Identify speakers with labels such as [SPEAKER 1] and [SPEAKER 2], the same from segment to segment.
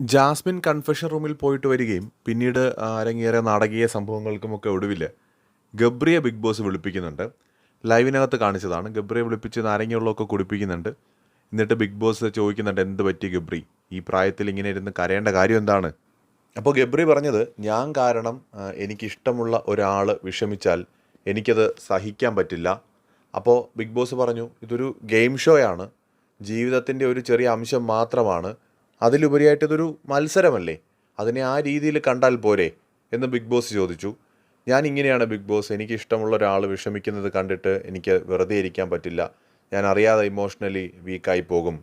[SPEAKER 1] Jasmine confession റൂമിൽ പോയിട്ട് വരികയും പിന്നീട് അരങ്ങേറിയ നാടകീയ സംഭവങ്ങൾക്കുമൊക്കെ ഒടുവിൽ ഗബ്രിയ ബിഗ് ബോസ് വിളിപ്പിക്കുന്നുണ്ട്. ലൈവിനകത്ത് കാണിച്ചതാണ്. ഗബ്രിയെ വിളിപ്പിച്ച് നാരങ്ങയുള്ളതൊക്കെ കുടിപ്പിക്കുന്നുണ്ട്. എന്നിട്ട് ബിഗ് ബോസ് ചോദിക്കുന്നുണ്ട് എന്ത് പറ്റി ഗബ്രി? ഈ പ്രായത്തിൽ ഇങ്ങനെ ഇരുന്ന് കരയേണ്ട കാര്യം എന്താണ്? അപ്പോൾ ഗബ്രി പറഞ്ഞത് ഞാൻ കാരണം എനിക്കിഷ്ടമുള്ള ഒരാൾ വിഷമിച്ചാൽ എനിക്കത് സഹിക്കാൻ പറ്റില്ല. അപ്പോൾ ബിഗ് ബോസ് പറഞ്ഞു ഇതൊരു ഗെയിം ഷോയാണ്. ജീവിതത്തിന്റെ ഒരു ചെറിയ അംശം മാത്രമാണ്. അതിലുപരിയായിട്ട് ഇതൊരു മത്സരമല്ലേ? അതിനെ ആ രീതിയിൽ കണ്ടാൽ പോരെ? എന്ന് ബിഗ് ബോസ് ചോദിച്ചു. ഞാൻ ഇങ്ങനെയാണ് ബിഗ് ബോസ്. എനിക്ക് ഇഷ്ടമുള്ള ഒരാൾ വിഷമിക്കുന്നത് കണ്ടിട്ട് എനിക്ക് വെറുതെ ഇരിക്കാൻ പറ്റില്ല. ഞാൻ അറിയാതെ ഇമോഷണലി വീക്കായി പോകും.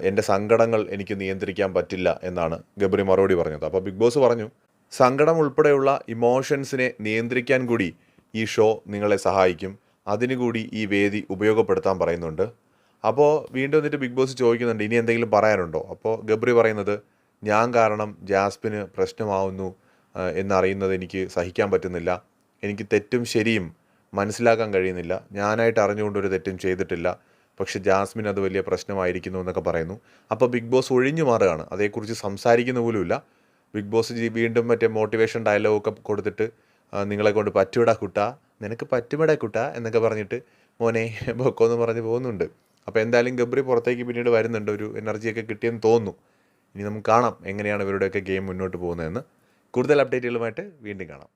[SPEAKER 1] എന്റെ സങ്കടങ്ങൾ എനിക്ക് നിയന്ത്രിക്കാൻ പറ്റില്ല എന്നാണ് ഗബ്രി മറുപടി പറഞ്ഞത്. അപ്പോൾ ബിഗ് ബോസ് പറഞ്ഞു സങ്കടം ഉൾപ്പെടെയുള്ള ഇമോഷൻസിനെ നിയന്ത്രിക്കാൻ കൂടി ഈ ഷോ നിങ്ങളെ സഹായിക്കും. അതിനുകൂടി ഈ വേദി ഉപയോഗപ്പെടുത്താൻ പറയുന്നുണ്ട്. അപ്പോൾ വീണ്ടും വന്നിട്ട് ബിഗ് ബോസ് ചോദിക്കുന്നുണ്ട് ഇനി എന്തെങ്കിലും പറയാനുണ്ടോ? അപ്പോൾ ഗബ്രി പറയുന്നത് ഞാൻ കാരണം ജാസ്മിന് പ്രശ്നമാവുന്നു എന്നറിയുന്നത് എനിക്ക് സഹിക്കാൻ പറ്റുന്നില്ല. എനിക്ക് തെറ്റും ശരിയും മനസ്സിലാക്കാൻ കഴിയുന്നില്ല. ഞാനായിട്ട് അറിഞ്ഞുകൊണ്ടൊരു തെറ്റും ചെയ്തിട്ടില്ല. പക്ഷെ ജാസ്മിൻ അത് വലിയ പ്രശ്നമായിരിക്കുന്നു എന്നൊക്കെ പറയുന്നു. അപ്പോൾ ബിഗ് ബോസ് ഒഴിഞ്ഞു മാറുകയാണ്. അതേക്കുറിച്ച് സംസാരിക്കുന്ന പോലുമില്ല. ബിഗ് ബോസ് വീണ്ടും മറ്റേ മോട്ടിവേഷൻ ഡയലോഗൊക്കെ കൊടുത്തിട്ട് നിങ്ങളെ കൊണ്ട് പറ്റൂടാ കുട്ട. നിനക്ക് പറ്റുമടാ കുട്ട എന്നൊക്കെ പറഞ്ഞിട്ട് മോനെ പൊക്കോന്ന് പറഞ്ഞ് പോകുന്നുണ്ട്. അപ്പോൾ എന്തായാലും ഗബ്രി പുറത്തേക്ക് പിന്നീട് വരുന്നുണ്ട്. ഒരു എനർജിയൊക്കെ കിട്ടിയെന്ന് തോന്നുന്നു. ഇനി നമുക്ക് കാണാം എങ്ങനെയാണ് ഇവരുടെയൊക്കെ ഗെയിം മുന്നോട്ട് പോകുന്നതെന്ന്. കൂടുതൽ അപ്ഡേറ്റുകളുമായിട്ട് വീണ്ടും കാണാം.